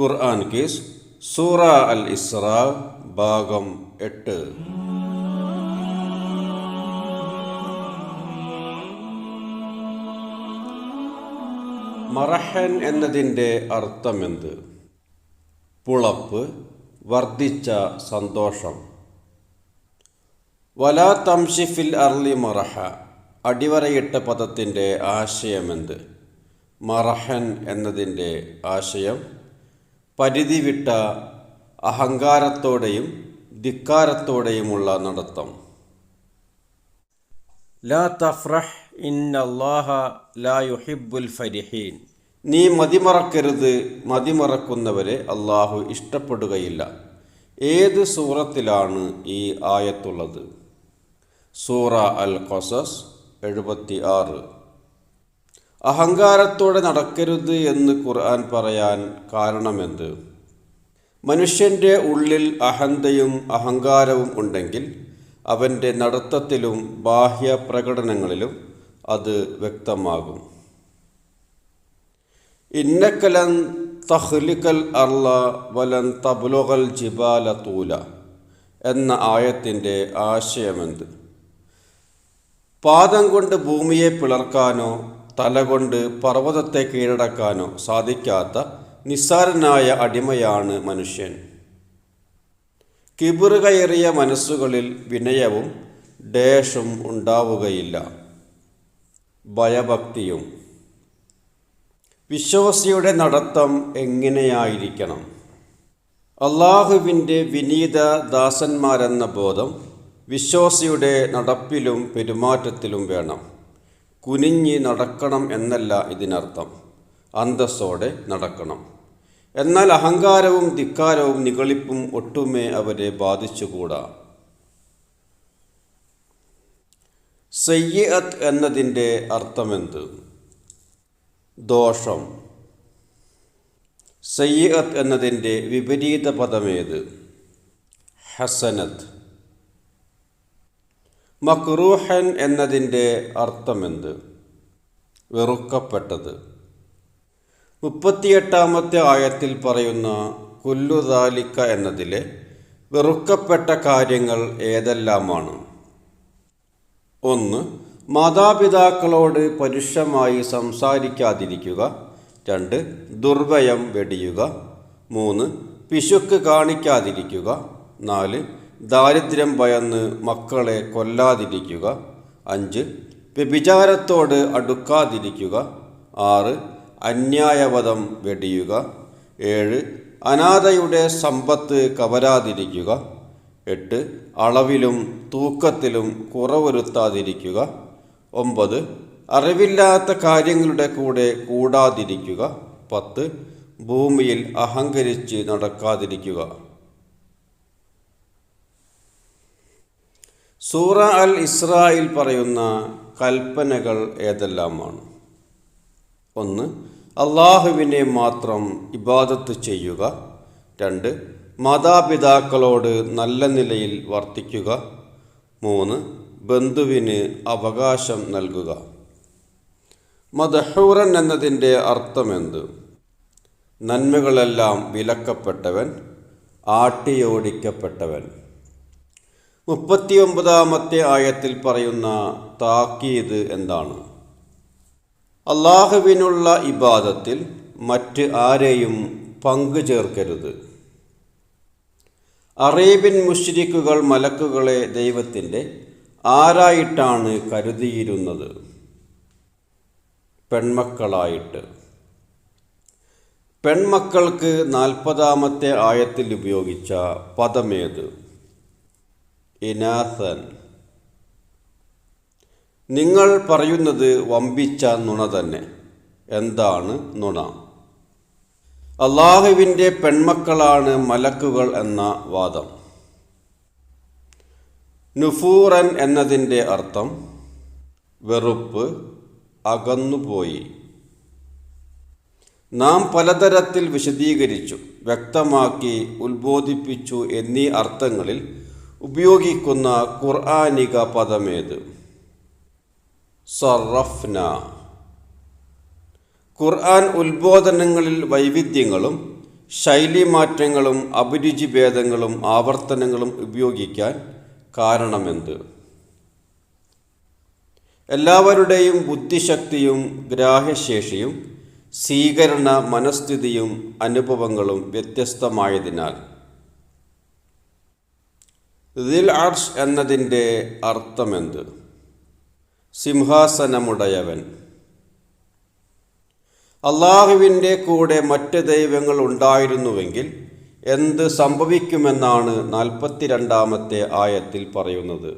ഖുർആൻ keys സൂറ അൽ ഇസ്ര ഭാഗം എട്ട്. മറഹൻ എന്നതിന്റെ അർത്ഥമെന്ത്? പുളപ്പ് വർദ്ധിച്ച സന്തോഷം. വലാ തംഷിഫിൽ അർലി മറഹ അടിവരയിട്ട പദത്തിന്റെ ആശയമെന്ത്? മറഹൻ എന്നതിന്റെ ആശയം പരിധി വിട്ട അഹങ്കാരത്തോടെയും ധിക്കാരത്തോടെയുമുള്ള നടത്തം. ലാ തഫ്രഹ് ഇന്നല്ലാഹ ലാ യുഹിബ്ബുൽ ഫരിഹീൻ. നീ മതിമറക്കരുത് മതിമറക്കുന്നവരെ അള്ളാഹു ഇഷ്ടപ്പെടുകയില്ല. ഏത് സൂറത്തിലാണ് ഈ ആയത്തുള്ളത്? സൂറ അൽ ഖസസ് എഴുപത്തി ആറ് അഹങ്കാരത്തോടെ നടക്കരുത് എന്ന് ഖുർആൻ പറയാൻ കാരണമെന്ത്? മനുഷ്യന്റെ ഉള്ളിൽ അഹന്തയും അഹങ്കാരവും ഉണ്ടെങ്കിൽ അവന്റെ നടത്തത്തിലും ബാഹ്യ പ്രകടനങ്ങളിലും അത് വ്യക്തമാകും. ഇന്നക്കലൻ തഹ്ലിക്കൽ അർല വലൻ തബുലോകൽ ജിബാല തൂല എന്ന ആയത്തിന്റെ ആശയമെന്ത്? പാദം കൊണ്ട് ഭൂമിയെ പിളർക്കാനോ തലകൊണ്ട് പർവതത്തെ കീഴടക്കാനോ സാധിക്കാത്ത നിസ്സാരനായ അടിമയാണ് മനുഷ്യൻ. കിബിറ് കയറിയ മനസ്സുകളിൽ വിനയവും ഡേഷും ഉണ്ടാവുകയില്ല. ഭയഭക്തിയും. വിശ്വാസിയുടെ നടത്തം എങ്ങനെയായിരിക്കണം? അള്ളാഹുവിന്റെ വിനീത ദാസന്മാരെന്ന ബോധം വിശ്വാസിയുടെ നടപ്പിലും പെരുമാറ്റത്തിലും വേണം. കുനിഞ്ഞ് നടക്കണം എന്നല്ല ഇതിനർത്ഥം. അന്തസ്സോടെ നടക്കണം. എന്നാൽ അഹങ്കാരവും ധിക്കാരവും നിഗളിപ്പും ഒട്ടുമേ അവരെ ബാധിച്ചുകൂടാ. സയ്യത്ത് എന്നതിന്റെ അർത്ഥമെന്ത്? ദോഷം. സയ്യത്ത് എന്നതിന്റെ വിപരീത പദമേത്? ഹസനത്ത്. മക്രൂഹൻ എന്നതിന്റെ അർത്ഥമെന്ത്? വെറുക്കപ്പെട്ടത്. മുപ്പത്തിയെട്ടാമത്തെ ആയത്തിൽ പറയുന്ന കുല്ലുദാലിക്ക എന്നതിലെ വെറുക്കപ്പെട്ട കാര്യങ്ങൾ ഏതെല്ലാമാണ്? ഒന്ന് മാതാപിതാക്കളോട് പരുഷമായി സംസാരിക്കാതിരിക്കുക. രണ്ട് ദുർവയം വെടിയുക. മൂന്ന് പിശുക്ക് കാണിക്കാതിരിക്കുക. നാല് ദാരിദ്ര്യം ഭയന്ന് മക്കളെ കൊല്ലാതിരിക്കുക. അഞ്ച് വ്യഭിചാരത്തോട് അടുക്കാതിരിക്കുക. ആറ് അന്യായവധം വെടിയുക. ഏഴ് അനാഥയുടെ സമ്പത്ത് കവരാതിരിക്കുക. എട്ട് അളവിലും തൂക്കത്തിലും കുറവരുത്താതിരിക്കുക. ഒമ്പത് അറിവില്ലാത്ത കാര്യങ്ങളുടെ കൂടെ കൂടാതിരിക്കുക. പത്ത് ഭൂമിയിൽ അഹങ്കരിച്ച് നടക്കാതിരിക്കുക. സൂറ അൽ ഇസ്രായിൽ പറയുന്ന കൽപ്പനകൾ ഏതെല്ലാമാണ്? ഒന്ന് അള്ളാഹുവിനെ മാത്രം ഇബാദത്ത് ചെയ്യുക. രണ്ട് മാതാപിതാക്കളോട് നല്ല നിലയിൽ വർത്തിക്കുക. മൂന്ന് ബന്ധുവിന് അവകാശം നൽകുക. മദഹൂറൻ എന്നതിന്റെ അർത്ഥമെന്ത്? നന്മകളെല്ലാം വിലക്കപ്പെട്ടവൻ ആട്ടിയോടിക്കപ്പെട്ടവൻ. മുപ്പത്തിയൊമ്പതാമത്തെ ആയത്തിൽ പറയുന്ന താക്കീത് എന്താണ്? അള്ളാഹുവിനുള്ള ഇബാദത്തിൽ മറ്റ് ആരെയും പങ്കു ചേർക്കരുത്. അറേബ്യൻ മുഷ്രിക്കുകൾ മലക്കുകളെ ദൈവത്തിന്റെ ആരായിട്ടാണ് കരുതിയിരുന്നത്? പെൺമക്കളായിട്ട്. പെൺമക്കൾക്ക് നാൽപ്പതാമത്തെ ആയത്തിൽ ഉപയോഗിച്ച പദമേത്? ഇനാസൻ നിങ്ങൾ പറയുന്നത് വമ്പിച്ച നുണ തന്നെ. എന്താണ് നുണ? അള്ളാഹുവിന്റെ പെൺമക്കളാണ് മലക്കുകൾ എന്ന വാദം. നുഫൂറൻ എന്നതിന്റെ അർത്ഥം വെറുപ്പ് അകന്നുപോയി. നാം പലതരത്തിൽ വിശദീകരിച്ചു വ്യക്തമാക്കി ഉത്ബോധിപ്പിച്ചു എന്നീ അർത്ഥങ്ങളിൽ ഉപയോഗിക്കുന്ന ഖുർആാനിക പദമേത് സറഫ്ന. ഖുർആൻ ഉത്ബോധനങ്ങളിൽ വൈവിധ്യങ്ങളും ശൈലിമാറ്റങ്ങളും അഭിരുചി ഭേദങ്ങളും ആവർത്തനങ്ങളും ഉപയോഗിക്കാൻ കാരണമെന്ത്? എല്ലാവരുടെയും ബുദ്ധിശക്തിയും ഗ്രാഹ്യശേഷിയും സ്വീകരണ മനസ്ഥിതിയും അനുഭവങ്ങളും വ്യത്യസ്തമായതിനാൽ ദിൽ അർഷ് എന്നതിന്റെ അർത്ഥമെന്ത്? സിംഹാസനമുടയവൻ. അള്ളാഹുവിന്റെ കൂടെ മറ്റ് ദൈവങ്ങൾ ഉണ്ടായിരുന്നുവെങ്കിൽ എന്ത് സംഭവിക്കുമെന്നാണ് നാൽപ്പത്തിരണ്ടാമത്തെ ആയത്തിൽ പറയുന്നത്.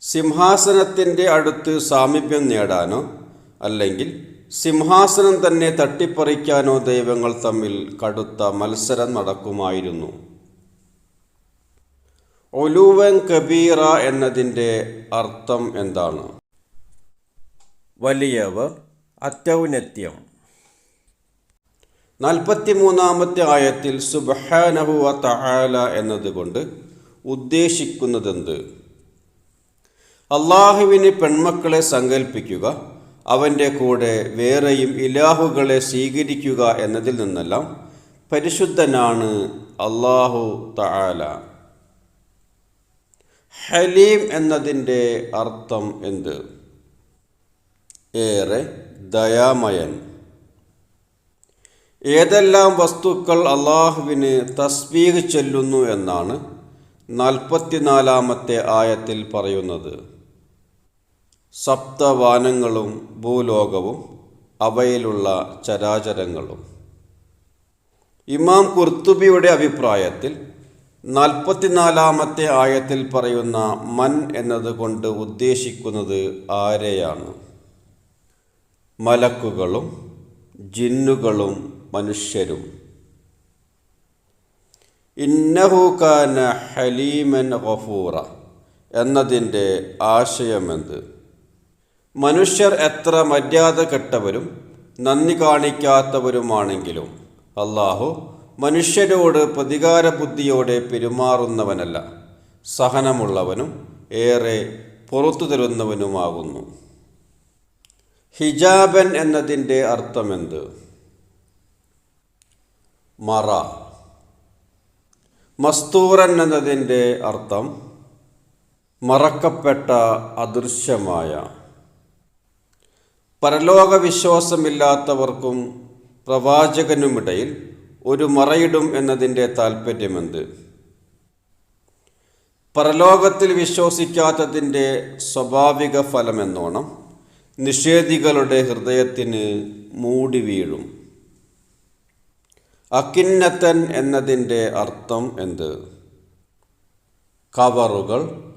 സിംഹാസനത്തിന്റെ അടുത്ത് സാമീപ്യം നേടാനോ അല്ലെങ്കിൽ സിംഹാസനം തന്നെ തട്ടിപ്പറിക്കാനോ ദൈവങ്ങൾ തമ്മിൽ കടുത്ത മത്സരം നടക്കുമായിരുന്നു. ഒലുവൻ കബീറ എന്നതിന്റെ അർത്ഥം എന്താണ്? വലിയവർ അറ്റൗന്നത്യം. നാൽപ്പത്തിമൂന്നാമത്തെ ആയത്തിൽ സുബഹാനഹുവ തഹാല എന്നതുകൊണ്ട് ഉദ്ദേശിക്കുന്നതെന്ത്? അള്ളാഹുവിന് പെൺമക്കളെ സങ്കല്പിക്കുക അവന്റെ കൂടെ വേറെയും ഇലാഹുകളെ സ്വീകരിക്കുക എന്നതിൽ നിന്നെല്ലാം പരിശുദ്ധനാണ് അള്ളാഹു തആല. ഹലീം എന്നതിന്റെ അർത്ഥം എന്ത്? ഏറെ ദയാമയൻ. ഏതെല്ലാം വസ്തുക്കൾ അള്ളാഹുവിന് തസ്ബീഹ് ചൊല്ലുന്നു എന്നാണ് നാൽപ്പത്തിനാലാമത്തെ ആയത്തിൽ പറയുന്നത്. സപ്തവാനങ്ങളും ഭൂലോകവും അവയിലുള്ള ചരാചരങ്ങളും. ഇമാം കുർത്തുബിയുടെ അഭിപ്രായത്തിൽ നാൽപ്പത്തിനാലാമത്തെ ആയത്തിൽ പറയുന്ന മൻ എന്നതുകൊണ്ട് ഉദ്ദേശിക്കുന്നത് ആരെയാണ്? മലക്കുകളും ജിന്നുകളും മനുഷ്യരും. ഇന്നഹൂക്കാന ഹലീമൻ ഗഫൂറ എന്നതിന്റെ ആശയമെന്ത്? മനുഷ്യർ എത്ര മര്യാദ കെട്ടവരും നന്ദി കാണിക്കാത്തവരുമാണെങ്കിലും അള്ളാഹു മനുഷ്യരോട് പ്രതികാര ബുദ്ധിയോടെ പെരുമാറുന്നവനല്ല. സഹനമുള്ളവനും ഏറെ പുറത്തു തരുന്നവനുമാകുന്നു ഹിജാബൻ എന്നതിന്റെ അർത്ഥമെന്ത്? മറ. മസ്തൂറൻ എന്നതിന്റെ അർത്ഥം മറക്കപ്പെട്ട അദൃശ്യമായ. പരലോക വിശ്വാസമില്ലാത്തവർക്കും പ്രവാചകനുമിടയിൽ ഒരു മറയിടും എന്നതിന്റെ താൽപ്പര്യമെന്ത്? പരലോകത്തിൽ വിശ്വസിക്കാത്തതിന്റെ സ്വാഭാവിക ഫലമെന്നോണം നിഷേധികളുടെ ഹൃദയത്തിന് മൂടി വീഴും. അക്കിന്നത്തൻ എന്നതിന്റെ അർത്ഥം എന്ത്? കവറുകൾ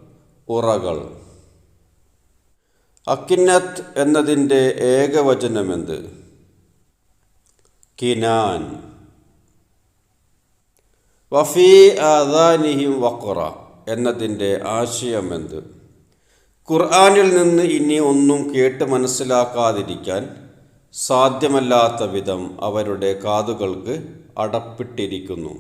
ഉറകൾ. അക്കിന്നത്ത് എന്നതിന്റെ ഏകവചനമെന്ത്? കിനാൻ. വഫീ ആദാനിഹിം വഖറ എന്നതിന്റെ ആശയം ആശയമെന്ത്? ഖുർആാനിൽ നിന്ന് ഇനി ഒന്നും കേട്ട് മനസ്സിലാക്കാതിരിക്കാൻ സാധ്യമല്ലാത്ത വിധം അവരുടെ കാതുകൾക്ക് അടപ്പിട്ടിരിക്കുന്നു.